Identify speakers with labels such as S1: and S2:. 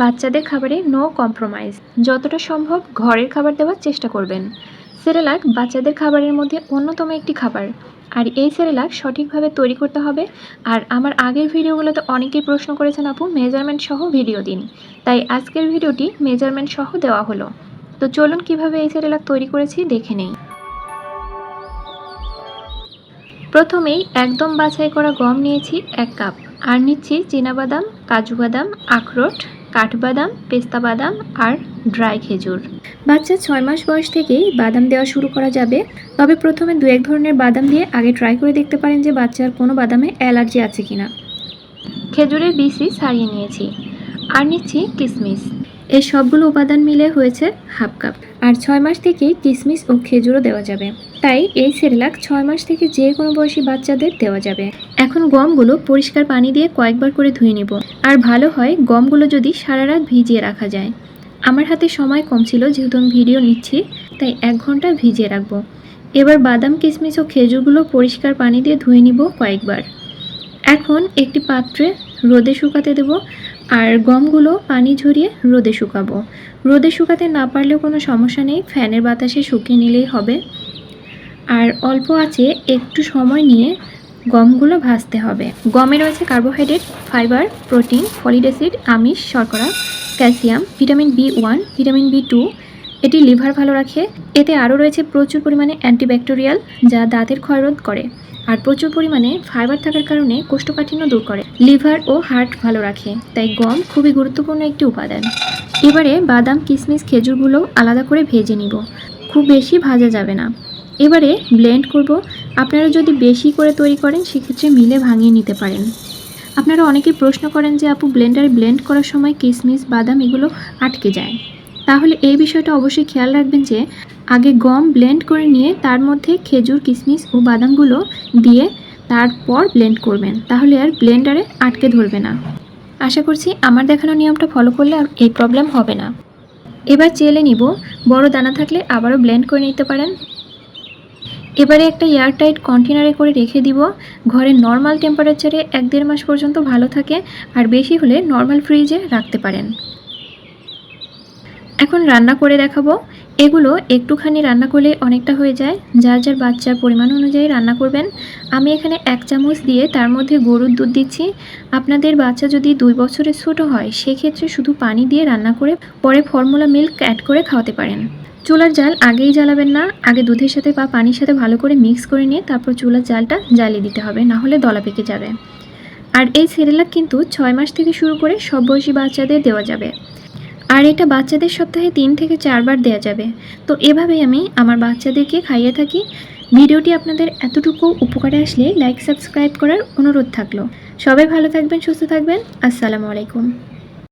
S1: বাচ্চাদের খাবারে no compromise যতটা সম্ভব ঘরের খাবার দেওয়ার চেষ্টা করবেন। সেরেলাক বাচ্চাদের খাবারের মধ্যে অন্যতম একটি খাবার। আর এই সেরেলাক সঠিকভাবে তৈরি করতে হবে। আর আমার আগের ভিডিওগুলোতে অনেকেই প্রশ্ন করেছেন আপু মেজারমেন্ট সহ ভিডিও দিন। তাই আজকের ভিডিওটি মেজারমেন্ট সহ দেওয়া হলো। তো চলুন কীভাবে এই সেরেলাক তৈরি করেছি দেখে নেই। প্রথমেই একদম বাছাই করা গম নিয়েছি এক কাপ। আর নিচ্ছি চীনাবাদাম কাজু বাদাম আখরোট কাঠবাদাম পেস্তা বাদাম আর ড্রাই খেজুর। বাচ্চা ছয় মাস বয়স থেকেই বাদাম দেওয়া শুরু করা যাবে। তবে প্রথমে দু এক ধরনের বাদাম দিয়ে আগে ট্রাই করে দেখতে পারেন যে বাচ্চার কোনো বাদামে অ্যালার্জি আছে কিনা। খেজুরের বিসি সারিয়ে নিয়েছি। আর নিচ্ছি কিশমিশ এই সবগুলো উপাদান মিলে হয়েছে হাফ কাপ। আর ছয় মাস থেকেই কিশমিশ ও খেজুরও দেওয়া যাবে। তাই এই সেরেলাক ছয় মাস থেকে যে কোনো বয়সী বাচ্চাদের দেওয়া যাবে। এখন গমগুলো পরিষ্কার পানি দিয়ে কয়েকবার করে ধুয়ে নিব। আর ভালো হয় গমগুলো যদি সারা রাত ভিজিয়ে রাখা যায়। আমার হাতে সময় কম ছিল, যেহেতু আমি ভিডিও নিচ্ছি, তাই এক ঘণ্টা ভিজিয়ে রাখব। এবার বাদাম কিশমিশ ও খেজুরগুলো পরিষ্কার পানি দিয়ে ধুয়ে নিব কয়েকবার। এখন একটি পাত্রে রোদে শুকাতে দেব। আর গমগুলো পানি ঝরিয়ে রোদে শুকাবো। রোদে শুকাতে না পারলেও কোনো সমস্যা নেই, ফ্যানের বাতাসে শুকিয়ে নিলেই হবে। আর অল্প আছে, একটু সময় নিয়ে গমগুলো ভাজতে হবে। গমে রয়েছে carbohydrate, fibre, protein folic acid, আমিষ, শর্করা, calcium, vitamin B one, vitamin B two এটি লিভার ভালো রাখে। এতে আরও রয়েছে প্রচুর পরিমাণে অ্যান্টিব্যাকটেরিয়াল যা দাঁতের ক্ষয়রোধ করে আর প্রচুর পরিমাণে ফাইবার থাকার কারণে কোষ্ঠকাঠিন্য দূর করে। লিভার ও হার্ট ভালো রাখে, তাই গম খুবই গুরুত্বপূর্ণ একটি উপাদান। এবারে বাদাম কিশমিশ খেজুরগুলো আলাদা করে ভেজে নিব। খুব বেশি ভাজা যাবে না। এবারে ব্লেন্ড করব। আপনারা যদি বেশি করে তৈরি করেন, সেক্ষেত্রে মিলে ভাঙিয়ে নিতে পারেন। আপনারা অনেকেই প্রশ্ন করেন যে, আপু, ব্লেন্ডারে ব্লেন্ড করার সময় কিশমিশ বাদাম এগুলো আটকে যায়। তাহলে এই বিষয়টা অবশ্যই খেয়াল রাখবেন যে আগে গম ব্লেন্ড করে নিয়ে তার মধ্যে খেজুর, কিশমিশ ও বাদামগুলো দিয়ে তারপর ব্লেন্ড করবেন। তাহলে আর ব্লেন্ডারে আটকে ধরবে না। আশা করছি আমার দেখানো নিয়মটা ফলো করলে আর এই প্রবলেম হবে না। এবার চেলে নিব। বড় দানা থাকলে আবারও ব্লেন্ড করে নিতে পারেন। এবারে একটা এয়ারটাইট কন্টেনারে করে রেখে দিব। ঘরের নর্মাল টেম্পারেচারে এক দেড় মাস পর্যন্ত ভালো থাকে। আর বেশি হলে নর্মাল ফ্রিজে রাখতে পারেন। এখন রান্না করে দেখাবো। এগুলো একটুখানি রান্না করলে অনেকটা হয়ে যায়। যার যার বাচ্চার পরিমাণ অনুযায়ী রান্না করবেন। আমি এখানে এক চামচ দিয়ে তার মধ্যে গরুর দুধ দিচ্ছি। আপনাদের বাচ্চা যদি দুই বছরের ছোট হয়, সেক্ষেত্রে শুধু পানি দিয়ে রান্না করে পরে ফর্মুলা মিল্ক অ্যাড করে খাওয়াতে পারেন। চুলার জাল আগেই জ্বালাবেন না। আগে দুধের সাথে বা পানির সাথে ভালো করে মিক্স করে নিয়ে তারপর চুলার জালটা জ্বালিয়ে দিতে হবে, না হলে দলা পেকে যাবে। আর এই সেরেলাক কিন্তু ছয় মাস থেকে শুরু করে সব বয়সী বাচ্চাদের দেওয়া যাবে। আর এটা বাচ্চাদের সপ্তাহে তিন থেকে চারবার দেয়া যাবে। তো এভাবেই আমি আমার বাচ্চাদেরকে খাইয়ে থাকি। ভিডিওটি আপনাদের এতটুকু উপকারে আসলে লাইক সাবস্ক্রাইব করার অনুরোধ থাকল। সবাই ভালো থাকবেন, সুস্থ থাকবেন। আসসালামু আলাইকুম।